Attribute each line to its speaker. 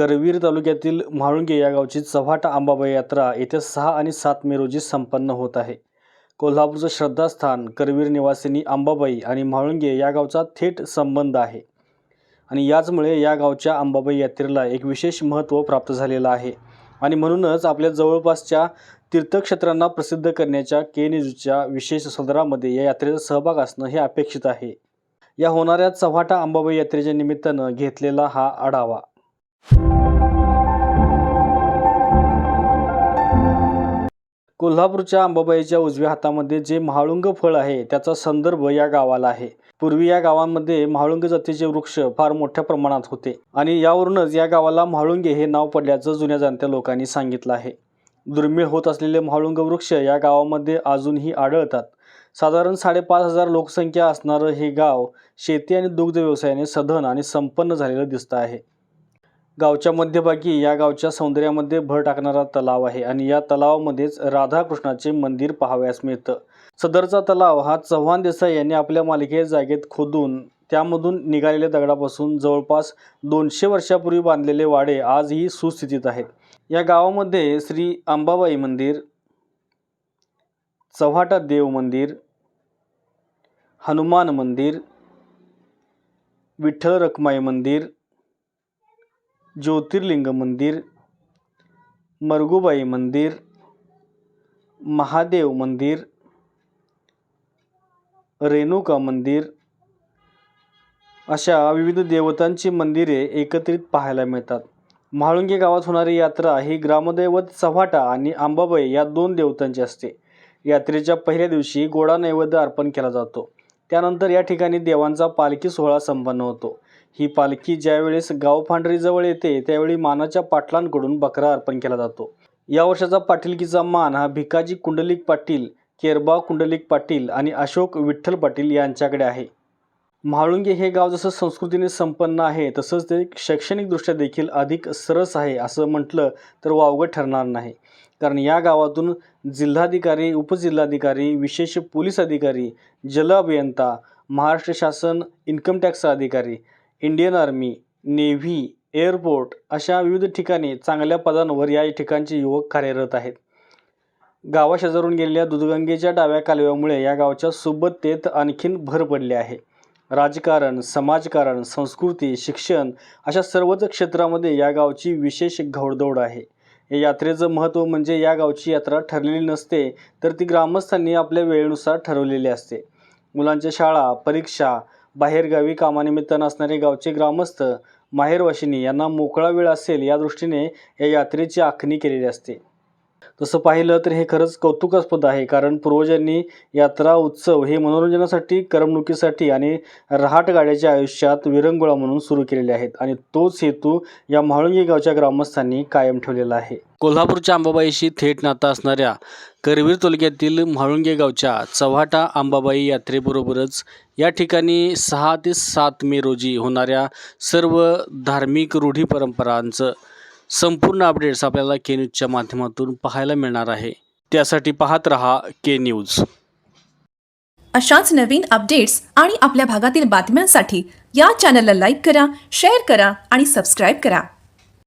Speaker 1: करवीर तालुक्यातील म्हाळुंगे या गावची चव्हाटा अंबाबाई यात्रा येत्या सहा आणि सात मे रोजी संपन्न होत आहे. कोल्हापूरचं श्रद्धास्थान करवीर निवासिनी अंबाबाई आणि म्हाळुंगे या गावचा थेट संबंध आहे. आणि याचमुळे या गावच्या अंबाबाई यात्रेला एक विशेष महत्त्व प्राप्त झालेलं आहे. आणि म्हणूनच आपल्या जवळपासच्या तीर्थक्षेत्रांना प्रसिद्ध करण्याच्या के न्यूजच्या विशेष सदरामध्ये या यात्रेचा सहभाग असणं हे अपेक्षित आहे. या होणाऱ्या चव्हाटा अंबाबाई यात्रेच्या निमित्तानं घेतलेला हा आढावा. कोल्हापूरच्या अंबाबाईच्या उजव्या हातामध्ये जे म्हाळुंग फळ आहे त्याचा संदर्भ या गावाला आहे. पूर्वी या गावांमध्ये म्हाळुंग जातीचे वृक्ष फार मोठ्या प्रमाणात होते आणि यावरूनच या गावाला म्हाळुंगे हे नाव पडल्याचं जुन्या जाणत्या लोकांनी सांगितलं आहे. दुर्मिळ होत असलेले म्हाळुंग वृक्ष या गावामध्ये अजूनही आढळतात. साधारण साडेपाच हजार लोकसंख्या असणारं हे गाव शेती आणि दुग्ध व्यवसायाने सधन आणि संपन्न झालेलं दिसतं आहे. गावच्या मध्यभागी या गावच्या सौंदर्यामध्ये भर टाकणारा तलाव आहे आणि या तलावामध्येच राधाकृष्णाचे मंदिर पाहावयास मिळतं. सदरचा तलाव हा चव्हाण देसाई यांनी आपल्या मालिके जागेत खोदून त्यामधून निघालेल्या दगडापासून जवळपास दोनशे वर्षापूर्वी बांधलेले वाडे आजही सुस्थितीत आहेत. या गावामध्ये श्री अंबाबाई मंदिर चव्हाटा देव मंदिर हनुमान मंदिर विठ्ठल रखमाई मंदिर ज्योतिर्लिंग मंदिर मरगुबाई मंदिर महादेव मंदिर रेणुका मंदिर अशा विविध देवतांची मंदिरे एकत्रित पाहायला मिळतात. म्हाळुंगे गावात होणारी यात्रा ही ग्रामदैवत चव्हाटा आणि आंबाबाई या दोन देवतांची असते. यात्रेच्या पहिल्या दिवशी गोडा नैवेद्य अर्पण केला जातो. त्यानंतर या ठिकाणी देवांचा पालखी सोहळा संपन्न होतो. ही पालखी ज्यावेळेस गावफांडरीजवळ येते त्यावेळी मानाच्या पाटलांकडून बकरा अर्पण केला जातो. या वर्षाचा पाटीलकीचा मान हा भिकाजी कुंडलिक पाटील केरबा कुंडलिक पाटील आणि अशोक विठ्ठल पाटील यांच्याकडे आहे. म्हाळुंगे हे गाव जसं संस्कृतीने संपन्न आहे तसंच ते शैक्षणिकदृष्ट्या देखील अधिक सरस आहे असं म्हटलं तर वावगं ठरणार नाही. कारण या गावातून जिल्हाधिकारी उपजिल्हाधिकारी विशेष पोलीस अधिकारी जल अभियंता महाराष्ट्र शासन इन्कम टॅक्स अधिकारी इंडियन आर्मी नेव्ही एअरपोर्ट अशा विविध ठिकाणी चांगल्या पदांवर या ठिकाणचे युवक कार्यरत आहेत. गावाशेजारून गेलेल्या दुधगंगेच्या डाव्या कालव्यामुळे या गावच्या सुबत्तेत आणखीन भर पडली आहे. राजकारण समाजकारण संस्कृती शिक्षण अशा सर्वच क्षेत्रामध्ये या गावची विशेष घौडदौड आहे. या यात्रेचं महत्त्व म्हणजे या गावची यात्रा ठरलेली नसते तर ती ग्रामस्थांनी आपल्या वेळेनुसार ठरवलेली असते. मुलांच्या शाळा परीक्षा बाहेरगावी कामानिमित्त असणारे गावचे ग्रामस्थ माहेरवाशिनी यांना मोकळा वेळ असेल या दृष्टीने या यात्रेची आखणी केलेली असते. तसं पाहिलं तर हे खरंच कौतुकास्पद आहे कारण पूर्वजांनी यात्रा उत्सव हे मनोरंजनासाठी करमणुकीसाठी आणि रहाट गाड्याच्या आयुष्यात विरंगुळा म्हणून सुरू केलेले आहेत आणि तोच हेतू या म्हाळुंगी गावच्या ग्रामस्थांनी कायम ठेवलेला आहे. कोल्हापूरच्या अंबाबाईशी थेट नाता असणाऱ्या करवीर तालुक्यातील म्हाळुंगे गावच्या चव्हाटा अंबाबाई यात्रेबरोबरच या ठिकाणी सहा ते सात मे रोजी होणाऱ्या सर्व धार्मिक रूढी परंपरांचं संपूर्ण अपडेट्स आपल्याला के न्यूजच्या माध्यमातून पाहायला मिळणार आहे. त्यासाठी पाहत रहा के न्यूज
Speaker 2: अशाच नवीन अपडेट्स आणि आपल्या भागातील बातम्यांसाठी या चॅनलला लाईक करा शेअर करा आणि सबस्क्राईब करा.